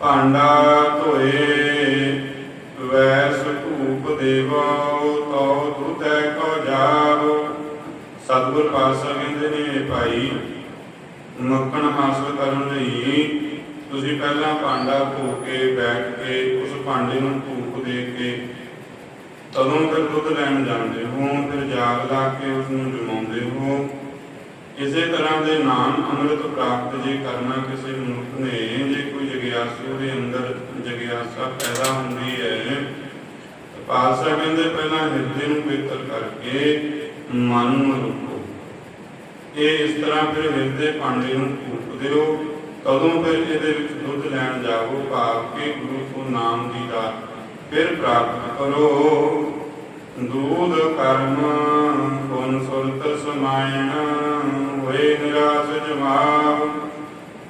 ਭਾਂਡਾ ਧੋਏ, ਵੈਸ ਧੂਪ ਦੇਵੋ, ਤਉ ਦੁਧੈ ਕੋ ਜਾਵੋ। ਸਤਿਗੁਰ ਪਾਤਸ਼ਾਹ ਕਹਿੰਦੇ ਨੇ, ਭਾਈ, ਮੱਖਣ ਹਾਸਲ ਕਰਨ ਲਈ ਤੁਸੀਂ ਪਹਿਲਾਂ ਭਾਂਡਾ ਧੋ ਕੇ ਬੈਠ ਕੇ ਉਸ ਭਾਂਡੇ ਨੂੰ ਧੂਪ ਦੇ ਕੇ ਤਦੋਂ ਫਿਰ ਦੁੱਧ ਲੈਣ ਜਾਂਦੇ ਹੋ, ਫਿਰ ਜਾਗ ਲਾ ਕੇ ਉਸ ਨੂੰ ਜਮਾਉਂਦੇ ਹੋ। ਇਸੇ ਤਰ੍ਹਾਂ ਦੇ ਨਾਮ ਅੰਮ੍ਰਿਤ ਪ੍ਰਾਪਤ ਜੇ ਕਰਨਾ ਕਿਸੇ ਮਨੁੱਖ ਨੇ, ਜੇ ਕੋਈ ਜਗਿਆਸੂ ਦੇ ਅੰਦਰ ਜਗਿਆਸਾ ਪੈਦਾ ਹੁੰਦੀ ਹੈ ਪਾਤਸ਼ਾਹ ਕਹਿੰਦੇ ਪਹਿਲਾਂ ਹਿਰਦੇ ਨੂੰ ਪਵਿੱਤਰ ਕਰਕੇ ਮਨ ਨੂੰ ਰੋਕੋ। ਇਹ ਇਸ ਤਰ੍ਹਾਂ ਫਿਰ ਹਿਰਦੇ ਭਾਂਡੇ ਨੂੰ ਧੂਪ ਦਿਓ। ਕਦੋਂ ਫਿਰ ਇਹਦੇ ਵਿੱਚ ਦੁੱਧ ਲੈਣ ਜਾਵੋ, ਭਾਵ ਕਿ ਗੁਰੂ ਕੋ ਨਾਮ ਦੀ ਦਾਤ ਫਿਰ ਪ੍ਰਾਪਤ ਕਰੋ। ਦੂਧ ਕਰਮ ਕੋਨ ਸੁਰਤ ਸਮਾਇਣ। ਹੋਏ ਨਿਰਾਸ ਜਮਾਵ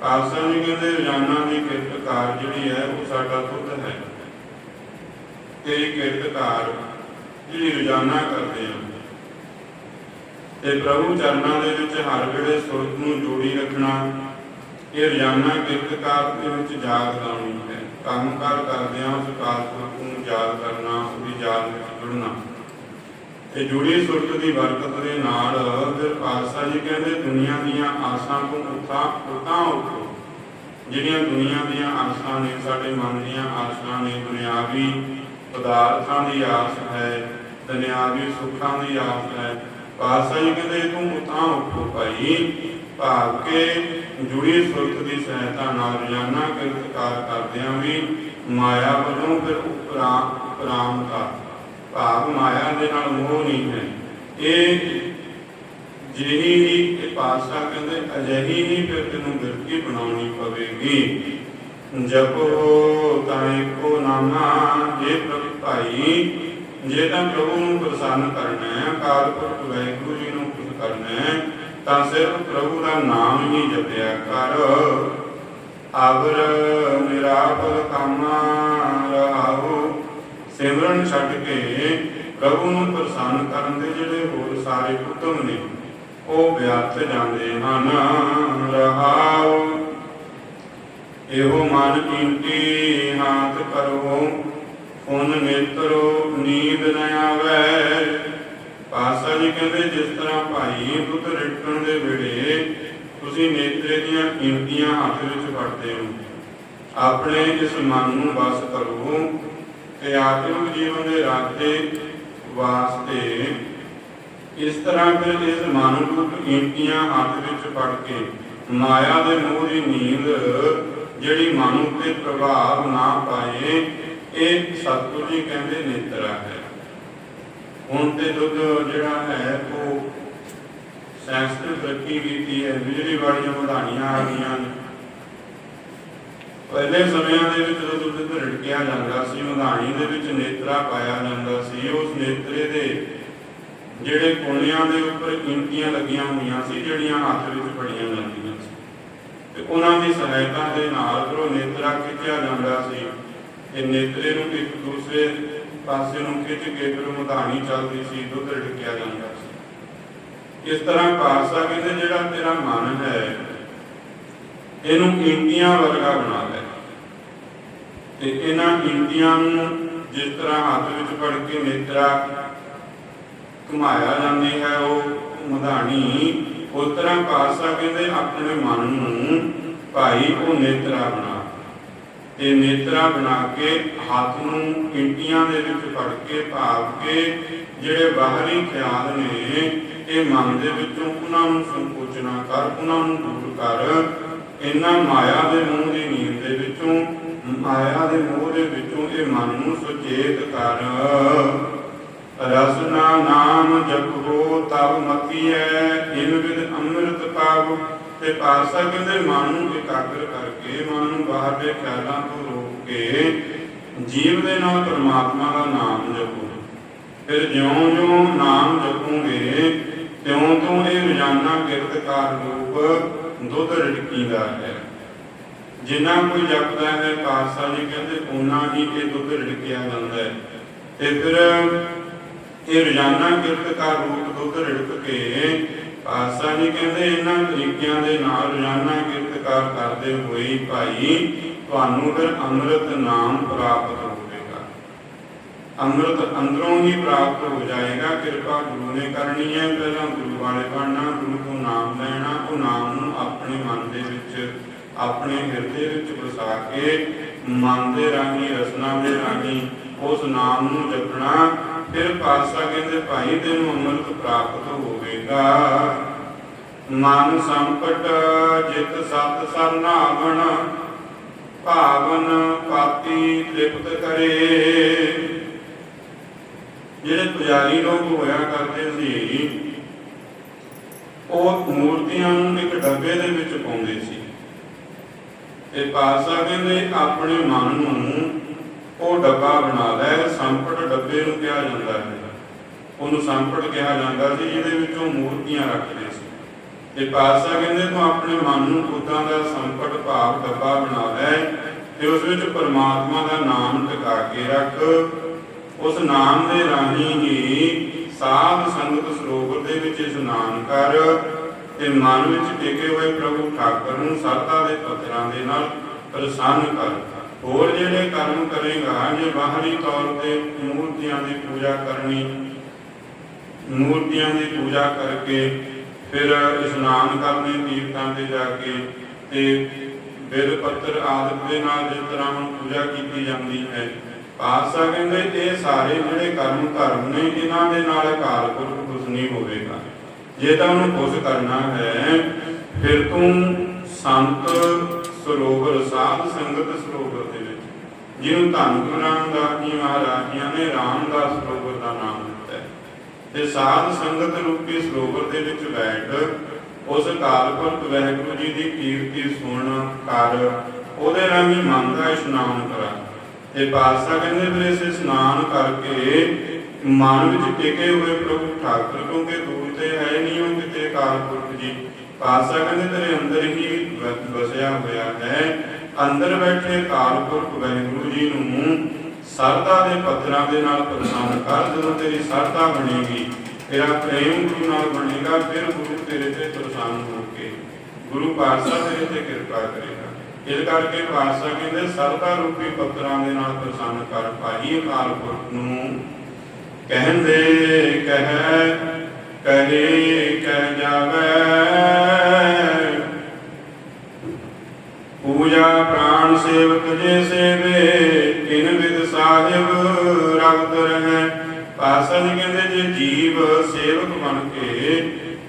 ਆਸਨ ਕਹਿੰਦੇ, ਰੋਜ਼ਾਨਾ ਦੀ ਕਿਰਤ ਜਿਹੜੀ ਹੈ, ਉਹ ਸਾਡਾ ਦੁੱਧ ਹੈ। ਤੇ ਇਹ ਜਿਹੜੀ ਰੋਜ਼ਾਨਾ ਕਰਦੇ ਹਾਂ ਤੇ ਪ੍ਰਭੂ ਚਰਨਾਂ ਦੇ ਵਿੱਚ ਹਰ ਵੇਲੇ ਸੁਰਤ ਨੂੰ ਜੋੜੀ ਰੱਖਣਾ, ਇਹ ਰੋਜ਼ਾਨਾ ਕਿਰਤ ਦੇ ਵਿੱਚ ਯਾਦ ਲਾਉਣੀ ਹੈ। ਕੰਮ ਕਾਰ ਕਰਦਿਆਂ ਉਸ ਕਾਲ ਨੂੰ ਯਾਦ ਕਰਨਾ, ਉਹਦੀ ਯਾਦ ਵਿੱਚ ਜੁੜਨਾ। ਤੇ ਜੁੜੀ ਸੁਰਤ ਦੀ ਬਰਕਤ ਦੇ ਨਾਲ ਫਿਰ ਪਾਤਸ਼ਾਹ ਜੀ ਕਹਿੰਦੇ, ਦੁਨੀਆ ਦੀਆਂ ਆਸਾਂ ਤੋਂ ਉਠਾ ਉਠਾ ਉਠੋ। ਜਿਹੜੀਆਂ ਦੁਨੀਆ ਦੀਆਂ ਆਸਾਂ ਨੇ, ਸਾਡੇ ਮਨ ਦੀਆਂ ਆਸਾਂ ਨੇ, ਦੁਨਿਆਵੀ ਪਦਾਰਥਾਂ ਦੀ ਆਸ ਹੈ, ਦੁਨਿਆਵੀ ਸੁੱਖਾਂ ਦੀ ਆਸ ਹੈ। ਪਾਤਸ਼ਾਹ ਜੀ ਕਹਿੰਦੇ, ਤੂੰ ਉਠਾ ਉੱਠੋ ਭਾਈ। ਭਾਵ ਕੇ ਜੁੜੀ ਸੁਰਤ ਦੀ ਸਹਾਇਤਾ ਨਾਲ ਰੋਜ਼ਾਨਾ ਕਿਰਤਕਾਰ ਕਰਦਿਆਂ ਵੀ ਮਾਇਆ ਵੱਲੋਂ ਫਿਰ ਉਪਰਾਮ ਉਪਰਾਮਤਾ ਭਾਵ ਮਾਇਆ ਦੇ ਨਾਲ ਮੋਹ ਨਹੀਂ ਹੈ। ਇਹ ਜਿਹੀ ਹੀ ਇਹ ਪਾਤਸ਼ਾਹ ਕਹਿੰਦੇ, ਅਜਿਹੀ ਹੀ ਫਿਰ ਤੈਨੂੰ ਬਿਰਤੀ ਬਣਾਉਣੀ ਪਵੇਗੀ। ਜਪੋ ਤਾਏ ਕੋ ਨਾਮਾ ਜੇ ਪ੍ਰਭੂ ਭਾਈ, ਜੇ ਤਾਂ ਪ੍ਰਭੂ ਨੂੰ ਪ੍ਰਸੰਨ ਕਰਨਾ ਹੈ, ਅਕਾਲ ਪੁਰਖ ਵਾਹਿਗੁਰੂ ਜੀ ਨੂੰ ਖੁਸ਼ ਕਰਨਾ ਹੈ, ਤਾਂ ਸਿਰਫ ਪ੍ਰਭੂ ਦਾ ਨਾਮ ਹੀ ਜਪਿਆ ਕਰ। ਆਵਰ ਨਿਰਾਪਰ ਕਾਮਾ ਰਹਾਉ ਸਿਮਰਨ ਛੱਡ ਕੇ ਪ੍ਰਭੂ ਨੂੰ ਪ੍ਰਸੰਨ ਕਰਨ ਦੇ ਜਿਹੜੇ ਹੋਰ ਸਾਰੇ ਉਦਮ ਨੇ, ਉਹ ਵਿਅਰਥ ਜਾਂਦੇ ਹਨ। ਰਹਾਉ, ਇਹੋ ਮਨ ਕੀਮਤੀ ਹਾਥ ਕਰੋ ਫੁਨ ਨੇਤਰੋ ਨੀਂਦ ਨ ਆਵੇ। ਪਾਸਾ ਜੀ ਕਹਿੰਦੇ, ਜਿਸ ਤਰ੍ਹਾਂ ਭਾਈ ਦੁੱਧ ਰਿਟਣ ਦੇ ਵੇਲੇ ਤੁਸੀਂ ਨੇਤਰੇ ਦੀਆਂ ਕੀਮਤੀਆਂ ਹੱਥ ਵਿੱਚ ਫੜਦੇ ਹੋ, ਆਪਣੇ ਇਸ ਮਨ ਨੂੰ ਵਸ ਕਰੋ। ਤੇ ਆਤਮਿਕ ਜੀਵਨ ਦੇ ਰਾਤੇ ਵਾਸਤੇ ਇਸ ਤਰ੍ਹਾਂ ਫਿਰ ਇਸ ਮਨ ਨੂੰ ਕੀਮਤੀਆਂ ਹੱਥ ਵਿੱਚ ਫੜ ਕੇ ਮਾਇਆ ਦੇ ਮੋਹ ਦੀ ਨੀਂਦ ਜਿਹੜੀ ਮਨ ਉੱਤੇ ਪ੍ਰਭਾਵ ਨਾ ਪਾਏ, ਇਹ ਸਤਿਗੁਰੂ ਜੀ ਕਹਿੰਦੇ ਨੇਤਰਾ ਹੈ। ਹੁਣ ਤੇ ਦੁੱਧ ਜਿਹੜਾ ਹੈ ਉਹ ਸੈਂਸਟਿਵ ਤਰੱਕੀ ਕੀਤੀ ਹੈ, ਬਿਜਲੀ ਵਾਲੀਆਂ ਵਧਾਣੀਆਂ ਆ ਗਈਆਂ ਨੇ। ਪਹਿਲੇ ਸਮਿਆਂ ਦੇ ਵਿੱਚ ਜਦੋਂ ਦੁੱਧ ਰੜਕਿਆ ਜਾਂਦਾ ਸੀ ਵਧਾਣੀ ਦੇ ਵਿੱਚ ਨੇਤਰਾ ਪਾਇਆ ਜਾਂਦਾ ਸੀ, ਉਸ ਨੇਤਰੇ ਦੇ ਜਿਹੜੇ ਕੋਨਿਆਂ ਦੇ ਉੱਪਰ ਕੀਮਤੀਆਂ ਲੱਗੀਆਂ ਹੋਈਆਂ ਸੀ, ਜਿਹੜੀਆਂ ਹੱਥ ਵਿੱਚ ਫੜੀਆਂ ਜਾਂਦੀਆਂ ਸੀ। ਤੇ ਉਹਨਾਂ ਦੀ ਸਹਾਇਤਾ ਦੇ ਨਾਲ ਉਹ ਨੇਤਰਾ ਖਿੱਚਿਆ ਜਾਂਦਾ ਸੀ ਇਹ ਨੇਤਰੇ ਨੂੰ ਇੱਕ ਦੂਸਰੇ ਪਾਸੇ ਨੂੰ ਖਿੱਚ ਕੇ ਫਿਰ ਮਧਾਣੀ ਚੱਲਦੀ ਸੀ, ਦੁੱਧ ਢਕਿਆ ਜਾਂਦਾ ਸੀ। ਇਸ ਤਰ੍ਹਾਂ ਪਾਸਾ ਕਹਿੰਦੇ ਜਿਹੜਾ ਤੇਰਾ ਮਨ ਹੈ, ਇਹਨੂੰ ਇੰਡੀਆਂ ਵਰਗਾ ਬਣਾ ਤੇ ਇਹਨਾਂ ਕੀਤੀਆਂ ਨੂੰ ਜਿਸ ਤਰ੍ਹਾਂ ਹੱਥ ਵਿੱਚ ਫੜ ਕੇ ਨੇਤਰਾ ਘੁਮਾਇਆ ਜਾਂਦੀ ਹੈ, ਉਹ ਮਧਾਣੀ ਉਸ ਤਰ੍ਹਾਂ ਪਾਸਾ ਕਹਿੰਦੇ ਆਪਣੇ ਮਨ ਨੂੰ ਭਾਈ ਉਹ ਨੇਤਰਾ ਬਣਾ। ਤੇ ਨੇਤਰਾ ਬਣਾ ਕੇ ਹੱਥ ਨੂੰ ਇੰਟੀਆਂ ਦੇ ਵਿੱਚ ਫੜ ਕੇ ਭਾਵ ਕੇ ਜਿਹੜੇ ਬਾਹਰੀ ਖਿਆਲ ਨੇ, ਇਹ ਮਨ ਦੇ ਵਿੱਚੋਂ ਉਹਨਾਂ ਨੂੰ ਸੰਕੋਚਨਾ ਕਰ, ਉਹਨਾਂ ਨੂੰ ਦੂਰ ਕਰ। ਇਹਨਾਂ ਮਾਇਆ ਦੇ ਮੂੰਹ ਦੀ ਨੀਂਦ ਦੇ ਵਿੱਚੋਂ ਮਾਇਆ ਦੇ ਮੋਹ ਦੇ ਵਿੱਚੋਂ ਇਹ ਮਨ ਨੂੰ ਸੁਚੇਤ ਕਰ। ਰਸਨਾ ਨਾਮ ਜਪੋ ਤਬ ਮਤੀਐ ਇਨ ਵਿਦ ਅੰਮ੍ਰਿਤ ਪਾਵ, ਤੇ ਪਾਸਾ ਕਹਿੰਦੇ ਮਨ ਨੂੰ ਇਕਾਗਰ ਕਰਕੇ ਮਨ ਨੂੰ ਬਾਹਰ ਦੇ ਖਿਆਲਾਂ ਤੋਂ ਰੋਕ ਕੇ ਜੀਵ ਦੇ ਨਾਲ ਪਰਮਾਤਮਾ ਦਾ ਨਾਮ ਜਪੋ। ਫਿਰ ਜਿਉਂ-ਜਿਉਂ ਨਾਮ ਜਪੋਗੇ, ਤਿਉਂ-ਤਿਉਂ ਇਹ ਰੋਜ਼ਾਨਾ ਕਿਰਤਕਾਰ ਰੂਪ ਦੁੱਧ ਰੜਕੀਦਾ ਹੈ। ਜਿੰਨਾ ਕੋਈ ਜਪਦਾ ਹੈ ਪਾਤਸ਼ਾਹ ਜੀ ਕਹਿੰਦੇ ਉਹਨਾਂ ਹੀ ਇਹ ਦੁੱਧ ਰੜਕਿਆ ਜਾਂਦਾ ਹੈ। ਤੇ ਫਿਰ ਇਹ ਰੋਜ਼ਾਨਾ ਕਿਰਤਕਾਰ ਰੂਪ ਦੁੱਧ ਰੜਕ ਕੇ ਪਾਤਸ਼ਾਹ ਜੀ ਕਹਿੰਦੇ, ਇਹਨਾਂ ਤਰੀਕਿਆਂ ਦੇ ਨਾਲ ਰੋਜ਼ਾਨਾ ਕਿਰਤਕਾਰ ਕਰਦੇ ਹੋਏ ਭਾਈ, ਤੁਹਾਨੂੰ ਫਿਰ ਅੰਮ੍ਰਿਤ ਨਾਮ ਪ੍ਰਾਪਤ ਹੋਵੇਗਾ ਅੰਮ੍ਰਿਤ ਅੰਦਰੋਂ ਹੀ ਪ੍ਰਾਪਤ ਹੋ ਜਾਏਗਾ, ਕਿਰਪਾ ਗੁਰੂ ਨੇ ਕਰਨੀ ਹੈ। ਪਹਿਲਾਂ ਗੁਰੂ ਵਾਲੇ ਬਣਨਾ, ਗੁਰੂ ਤੋਂ ਨਾਮ ਲੈਣਾ, ਉਹ ਨਾਮ ਨੂੰ ਆਪਣੇ ਮਨ ਦੇ ਵਿੱਚ ਆਪਣੇ ਹਿਰਦੇ ਵਿੱਚ ਵਸਾ ਕੇ ਮਨ ਦੇ ਰਾਹੀਂ, ਰਸਨਾ ਦੇ ਰਾਹੀਂ ਉਸ ਨਾਮ ਨੂੰ ਜਪਣਾ, ਫਿਰ ਪਾਤਸ਼ਾਹ ਕਹਿੰਦੇ, ਭਾਈ, ਤੈਨੂੰ ਅੰਮ੍ਰਿਤ ਪ੍ਰਾਪਤ ਹੋਵੇਗਾ। ਮਨ ਸੰਕਟ ਜਿਤ ਸਤ ਸਰਨਾਵਣ, ਭਾਵਨ ਪਾਤੀ ਤ੍ਰਿਪਤ ਕਰੇ। ਜਿਹੜੇ ਪੁਜਾਰੀ ਲੋਕ ਹੋਇਆ ਕਰਦੇ ਸੀ, ਉਹ ਮੂਰਤੀਆਂ ਨੂੰ ਇੱਕ ਡੱਬੇ ਦੇ ਵਿੱਚ ਪਾਉਂਦੇ ਸੀ। ਤੇ ਪਾਤਸ਼ਾਹ ਕਹਿੰਦੇ, ਆਪਣੇ ਮਨ ਨੂੰ ਉਹ ਡੱਬਾ ਬਣਾ ਲੈ ਸੰਪਟ ਡੱਬੇ ਨੂੰ ਕਿਹਾ ਜਾਂਦਾ ਹੈ। ਉਹਨੂੰ ਸੰਪਟ ਕਿਹਾ ਜਾਂਦਾ ਸੀ, ਜਿਹਦੇ ਵਿੱਚ ਮੂਰਤੀਆਂ ਰੱਖਦੇ ਸੀ। ਤੇ ਪਾਤਸ਼ਾਹ ਕਹਿੰਦੇ, ਤੂੰ ਆਪਣੇ ਮਨ ਨੂੰ ਉਦਾਂ ਦਾ ਸੰਪਟ ਭਾਵ ਡੱਬਾ ਬਣਾ ਲੈ ਤੇ ਉਸ ਵਿੱਚ ਪਰਮਾਤਮਾ ਦਾ ਨਾਮ ਟਿਕਾ ਕੇ ਰੱਖ। ਉਸ ਨਾਮ ਦੇ ਰਾਹੀਂ ਹੀ ਸਾਧ ਸੰਗਤ ਸਰੋਵਰ ਦੇ ਵਿੱਚ ਇਸ਼ਨਾਨ ਕਰ। ਤੇ ਮਨ ਵਿੱਚ ਟਿਕੇ ਹੋਏ ਪ੍ਰਭੂ ਠਾਕੁਰ ਨੂੰ ਸਰਦਾ ਦੇ ਪੱਥਰਾਂ ਦੇ ਨਾਲ ਪ੍ਰਸੰਨ ਕਰ। ਹੋਰ ਜਿਹੜੇ ਕਰਮ ਕਰੇਗਾ, ਜੇ ਬਾਹਰੀ ਤੌਰ ਤੇ ਮੂਰਤੀਆਂ ਦੀ ਪੂਜਾ ਕਰਨੀ, ਮੂਰਤੀਆਂ ਦੀ ਪੂਜਾ ਕਰਕੇ ਫਿਰ ਇਸ਼ਨਾਨ ਕਰਨੇ ਤੀਰਥਾਂ ਤੇ ਜਾ ਕੇ ਤੇ ਬਿਲ ਪੱਤਰ ਆਦਿ ਦੇ ਨਾਲ ਜਿਸ ਤਰ੍ਹਾਂ ਹੁਣ ਪੂਜਾ ਕੀਤੀ ਜਾਂਦੀ ਹੈ। ਪਾਤਸ਼ਾਹ ਕਹਿੰਦੇ, ਇਹ ਸਾਰੇ ਜਿਹੜੇ ਕਰਮ ਧਰਮ ਨੇ, ਇਹਨਾਂ ਦੇ ਨਾਲ ਅਕਾਲ ਪੁਰਖ ਕੁਝ ਨਹੀਂ ਹੋਵੇਗਾ। ਜੇ ਤਾਂ ਉਹਨੂੰ ਖੁਸ਼ ਕਰਨਾ ਹੈ, ਫਿਰ ਤੂੰ ਸੰਤ ਸਰੋਵਰ, ਸਾਧ ਸੰਗਤ ਸਰੋਵਰ ਦੇ ਵਿੱਚ। ਜਿਹਨੂੰ ਧੰਨ ਗੁਰੂ ਰਾਮਦਾਸ ਜੀ ਮਹਾਰਾਜੀਆਂ ਨੇ ਰਾਮਦਾਸ ਸਰੋਵਰ ਦਾ ਨਾਮ ਦਿੱਤਾ ਤੇ ਸਾਧ ਸੰਗਤ ਰੂਪੀ ਸਰੋਵਰ ਦੇ ਵਿੱਚ ਬੈਠ, ਉਸ ਅਕਾਲ ਪੁਰਖ ਵਾਹਿਗੁਰੂ ਜੀ ਦੀ ਕੀਰਤੀ ਸੁਣ ਕਰ, ਉਹਦੇ ਰਾਹੀਂ ਮਨ ਦਾ ਇਸ਼ਨਾਨ ਕਰਾ। ਤੇ ਪਾਤਸ਼ਾਹ ਕਹਿੰਦੇ ਫਿਰ ਇਸ ਇਸ਼ਨਾਨ ਕਰਕੇ ਮਨ ਵਿੱਚ ਟਿਕੇ ਹੋਏ ਪ੍ਰਭੂ ਠਾਕੁਰ ਕਿਉਂਕਿ ਹੈ ਨਹੀਂ ਉਹ ਕਿਤੇ ਅਕਾਲ ਜੀ। ਪਾਤਸ਼ਾਹ ਕਹਿੰਦੇ, ਤੇਰੇ ਅੰਦਰ ਹੀ ਵਸਿਆ ਹੋਇਆ ਹੈ। ਅੰਦਰ ਬੈਠੇ ਅਕਾਲ ਵਾਹਿਗੁਰੂ ਜੀ ਨੂੰ ਸਰਦਾ ਦੇ ਪੱਥਰਾਂ ਦੇ ਨਾਲ ਪ੍ਰਸੰਨ ਕਰ, ਜਦੋਂ ਤੇਰੀ ਸਰਦਾ ਬਣੇਗੀ, ਤੇਰਾ ਪ੍ਰੇਮ ਗੁਰੂ ਨਾਲ ਬਣੇਗਾ, ਫਿਰ ਗੁਰੂ ਤੇਰੇ ਤੇ ਪ੍ਰਸੰਨ ਹੋ ਕੇ ਗੁਰੂ ਪਾਤਸ਼ਾਹ ਤੇਰੇ ਤੇ ਕਿਰਪਾ ਕਰੇਗਾ। ਇਸ ਕਰਕੇ ਪਾਤਸ਼ਾਹ ਕਹਿੰਦੇ, ਸਰਦਾ ਰੂਪੀ ਪੱਥਰਾਂ ਦੇ ਨਾਲ ਪ੍ਰਸੰਨ ਕਰ, ਭਾਈ ਅਕਾਲ ਪੁਰਖ ਨੂੰ ਕਹਿੰਦੇ, ਕਹਿ ਕਹੇ ਕਹਿ ਜਾਵੇ। ਪੂਜਾ ਪ੍ਰਾਣ ਸੇਵਕ ਜੇ ਸੇਵੇ ਤਿਨ ਵਿਦ ਸਾਹਿਬ ਰਗਤ ਰਹਿ। ਪਾਸਾ ਕਹਿੰਦੇ ਜੇ ਜੀਵ ਸੇਵਕ ਬਣ ਕੇ,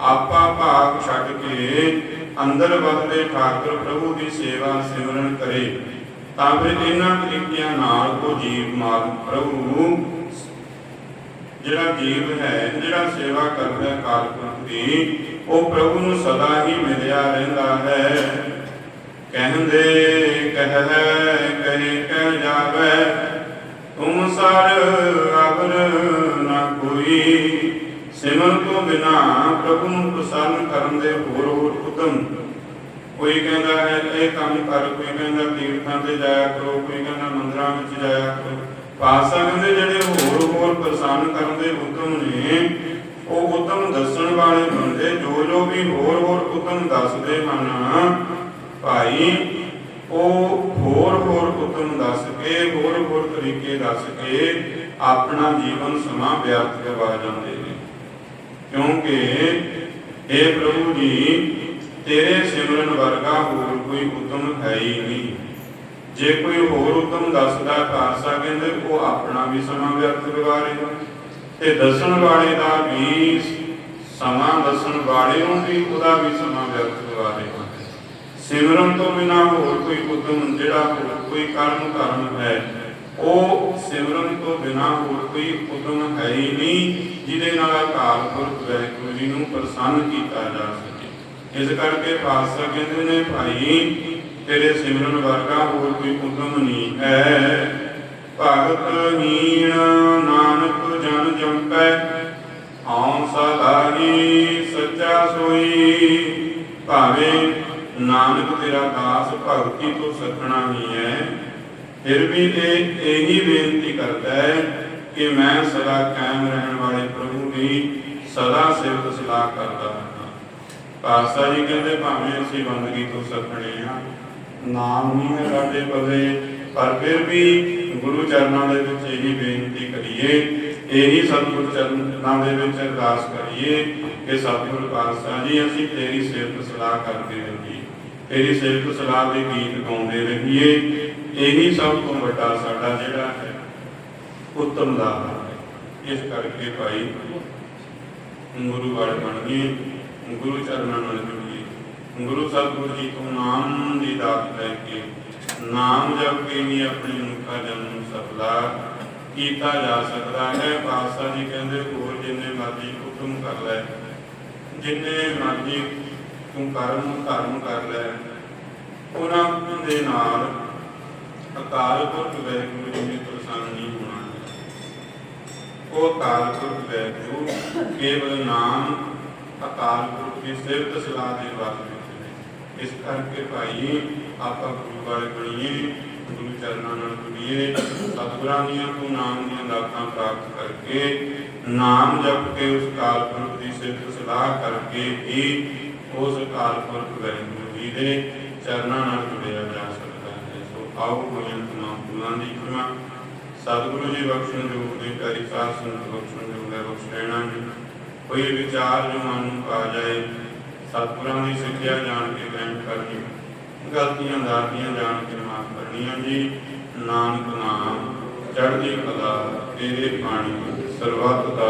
ਆਪਾ ਭਾਗ ਛੱਡ ਕੇ ਅੰਦਰ ਵਸਦੇ ਠਾਕੁਰ ਪ੍ਰਭੂ ਦੀ ਸੇਵਾ ਸਿਮਰਨ ਕਰੇ, ਤਾਂ ਫਿਰ ਇਹਨਾਂ ਤਰੀਕਿਆਂ ਨਾਲ ਉਹ ਜੀਵ ਮਾਰਗ ਪ੍ਰਭੂ ਜਿਹੜਾ ਜੀਵ ਹੈ, ਜਿਹੜਾ ਸੇਵਾ ਕਰਦਾ ਹੈ ਦੀ, ਉਹ ਪ੍ਰਭੂ ਨੂੰ ਸਦਾ ਹੀ ਮਿਲਿਆ ਰਹਿੰਦਾ ਹੈ। ਕਹਿੰਦੇ, ਕਹਿ, ਕਹੇ, ਕਹਿ ਜਾਵੇ, ਤੁਮ ਸਰ ਅਬਰ ਨਾ ਕੋਈ। ਸਿਮਰਨ ਤੋਂ ਬਿਨਾ ਪ੍ਰਭੂ ਨੂੰ ਪ੍ਰਸੰਨ ਕਰਨ ਦੇ ਹੋਰ ਹੋਰ ਉਦਮ ਕੋਈ ਕਹਿੰਦਾ ਹੈ, ਇਹ ਕੰਮ ਕਰ, ਕੋਈ ਕਹਿੰਦਾ ਤੀਰਥਾਂ ਤੇ ਜਾਇਆ ਕਰੋ, ਕੋਈ ਕਹਿੰਦਾ ਮੰਦਰਾਂ ਵਿੱਚ ਜਾਇਆ ਕਰੋ। ਪਾਤਸ਼ਾਹ ਕਹਿੰਦੇ ਜਿਹੜੇ ਹੋਰ ਹੋਰ ਪ੍ਰਸੰਨ ਕਰਨ ਦੇ ਉਦਮ ਨੇ, ਉਹ ਉਦਮ ਦੱਸਣ ਵਾਲੇ ਬੰਦੇ ਜੋ ਜੋ ਵੀ ਹੋਰ ਹੋਰ ਉਦਮ ਦੱਸਦੇ ਹਨ, ਭਾਈ, ਉਹ ਹੋਰ ਹੋਰ ਉਦਮ ਦੱਸ ਕੇ, ਹੋਰ ਹੋਰ ਤਰੀਕੇ ਦੱਸ ਕੇ ਆਪਣਾ ਜੀਵਨ ਸਮਾਂ ਵਿਅਰਥ ਕਰਵਾ ਜਾਂਦੇ ਨੇ। ਕਿਉਂਕਿ ਇਹ ਪ੍ਰਭੂ ਜੀ, ਤੇਰੇ ਸਿਮਰਨ ਵਰਗਾ ਹੋਰ ਕੋਈ ਉਦਮ ਹੈ ਹੀ ਨਹੀਂ। ਜੇ ਕੋਈ ਹੋਰ ਉਦਮ ਦੱਸਦਾ ਪਾਸਾ ਕਹਿੰਦੇ, ਉਹ ਆਪਣਾ ਵੀ ਸਮਾਂ ਵਿਅਰਥ ਕਰਵਾ ਰਿਹਾ ਤੇ ਦੱਸਣ ਵਾਲੇ ਦਾ ਵੀ ਸਮਾਂ ਦੱਸਣ ਵਾਲੇ ਨੂੰ ਵੀ ਉਹਦਾ ਵੀ ਸਮਾਂ ਵਿਅਰਥ ਕਰਵਾ ਰਿਹਾ ਸਿਮਰਨ ਤੋਂ ਬਿਨਾ ਹੋਰ ਕੋਈ ਉਦਮ ਜਿਹੜਾ ਕੋਈ ਕਰਮ ਧਰਮ ਹੈ, ਉਹ ਸਿਮਰਨ ਤੋਂ ਬਿਨਾ ਹੋਰ ਕੋਈ ਉਦਮ ਹੈ ਹੀ ਨਹੀਂ, ਜਿਹਦੇ ਨਾਲ ਅਕਾਲ ਪੁਰਖ ਵਾਹਿਗੁਰੂ ਜੀ ਨੂੰ ਪ੍ਰਸੰਨ ਕੀਤਾ ਜਾ ਸਕੇ। ਇਸ ਕਰਕੇ ਪਾਤਸ਼ਾਹ ਕਹਿੰਦੇ ਨੇ, ਭਾਈ ਤੇਰੇ ਸਿਮਰਨ ਵਰਗਾ ਹੋਰ ਕੋਈ ਉਦਮ ਨਹੀਂ ਹੈ। ਭਗਤ ਹੀਣ ਨਾਨਕ ਜਨ ਜੰਪੈ, ਹਉ ਸਦਾਈ ਸੱਚਾ ਸੋਈ। ਭਾਵੇਂ ਨਾਨਕ ਤੇਰਾ ਦਾਸ ਭਗਤੀ ਤੋਂ ਸਖਣਾ ਹੀ ਹੈ, ਫਿਰ ਵੀ ਇਹ ਇਹੀ ਬੇਨਤੀ ਕਰਦਾ ਹੈ ਕਿ ਮੈਂ ਸਦਾ ਕਾਇਮ ਰਹਿਣ ਵਾਲੇ ਪ੍ਰਭੂ ਦੀ ਸਦਾ ਸਿਫਤ ਸਲਾਹ ਕਰਦਾ ਹਾਂ। ਪਾਸਾ ਜੀ ਕਹਿੰਦੇ, ਭਾਵੇਂ ਅਸੀਂ ਬੰਦਗੀ ਤੋਂ ਸਖਣੇ ਆ ਨਾਮ ਨਹੀਂ ਹੈ ਸਾਡੇ ਪੱਲੇ ਪਰ ਫਿਰ ਵੀ ਗੁਰੂ ਚਰਨਾਂ ਦੇ ਵਿੱਚ ਇਹੀ ਬੇਨਤੀ ਕਰੀਏ, ਇਹੀ ਸਤਿਗੁਰ ਚਰਨਾਂ ਦੇ ਵਿੱਚ ਅਰਦਾਸ ਕਰੀਏ ਕਿ ਸਤਿਗੁਰ ਪਾਤਸ਼ਾਹ ਜੀ, ਅਸੀਂ ਤੇਰੀ ਸਿਫਤ ਸਲਾਹ ਕਰਦੇ ਰਹੀਏ। ਤੇਰੀ ਸਿਫਤ ਸਲਾਹ ਦੇ ਗੀਤ ਗਾਉਂਦੇ ਰਹੀਏ। ਇਹੀ ਸਭ ਤੋਂ ਵੱਡਾ ਸਾਡਾ ਜਿਹੜਾ ਹੈ, ਉੱਤਮ ਦਾ ਇਸ ਕਰਕੇ ਭਾਈ, ਗੁਰੂ ਵਾਲੇ ਬਣ ਗੁਰੂ ਚਰਨਾਂ ਨਾਲ ਗੁਰੂ ਸਤਿਗੁਰੂ ਜੀ, ਤੋਂ ਨਾਮ ਦੀ ਦਾਤ ਲੈ ਕੇ ਨਾਮ ਜਪ ਕੇ ਹੀ ਆਪਣੀ ਮੁਖਾ ਜਨਮ ਸਫਲਾ ਕੀਤਾ ਜਾ ਸਕਦਾ ਹੈ। ਪਾਤਸ਼ਾਹ ਜੀ ਕਹਿੰਦੇ, ਹੋਰ ਜਿੰਨੇ ਮਰਜ਼ੀ ਹੁਕਮ ਕਰ ਲੈ, ਜਿੰਨੇ ਮਰਜ਼ੀ ਤੂੰ ਕਰਮ, ਧਰਮ ਕਰ ਲੈ। ਉਹਨਾਂ ਦੇ ਨਾਲ ਅਕਾਲ ਪੁਰਖ ਵੈਗੁਰੂ ਜੀ ਨੇ ਪ੍ਰਸੰਨ ਨਹੀਂ ਹੋਣਾ ਉਹ ਅਕਾਲ ਪੁਰਖ ਵੈਗੁਰੂ ਕੇਵਲ ਨਾਮ ਅਕਾਲ ਪੁਰਖ ਦੀ ਸਿਫਤ ਸਲਾਹ ਦੇ ਵਾਸਤੇ ਇਸ ਕਰਕੇ ਭਾਈ, ਆਪਾਂ ਗੁਰੂ ਵਾਲੇ ਬਣੀਏ, ਗੁਰੂ ਚਰਨਾਂ ਨਾਲ ਜੁੜੀਏ ਸਤਿਗੁਰਾਂ ਦੀਆਂ ਤੋਂ ਨਾਮ ਦੀਆਂ ਦਾਤਾਂ ਪ੍ਰਾਪਤ ਕਰਕੇ, ਨਾਮ ਜਪ ਕੇ ਉਸ ਕਾਲ ਪੁਰਖ ਦੀ ਸਿਫਤ ਸਲਾਹ ਕਰਕੇ ਹੀ ਉਸ ਕਾਲ ਪੁਰਖ ਵੈਗੁਰੂ ਜੀ ਦੇ ਚਰਨਾਂ ਨਾਲ ਜੁੜਿਆ ਜਾ ਸਕਦਾ ਹੈ। ਸੋ ਆਓ ਹੋਇਆਂ ਤਮਾਮ ਗੁਰਾਂ ਦੀ ਖਿਮਾ ਸਤਿਗੁਰੂ ਜੀ ਬਖਸ਼ਣ ਜੋ ਦੇ ਪਿਆਰੀ ਸਾਧ ਸੰਗਤ ਬਖਸ਼ਣ ਜੋ ਹੈ, ਬਖਸ਼ ਲੈਣਾ ਜੀ। ਕੋਈ ਵਿਚਾਰ ਜੋ ਮਨ ਨੂੰ ਆ ਜਾਏ ਸਤਿਗੁਰਾਂ ਦੀ ਸਿੱਖਿਆ ਜਾਣ ਕੇ ਗ੍ਰਹਿਣ ਕਰਨੀ ਗਲਤੀਆਂ ਦਾਤੀਆਂ ਜਾਣ ਕੇ ਮਾਫ ਕਰਨੀਆਂ ਜੀ। ਨਾਨਕ ਨਾਮ, ਚੜ੍ਹਦੀ ਕਲਾ, ਤੇਰੇ ਪਾਣੀ ਸਰਬੱਤ ਦਾ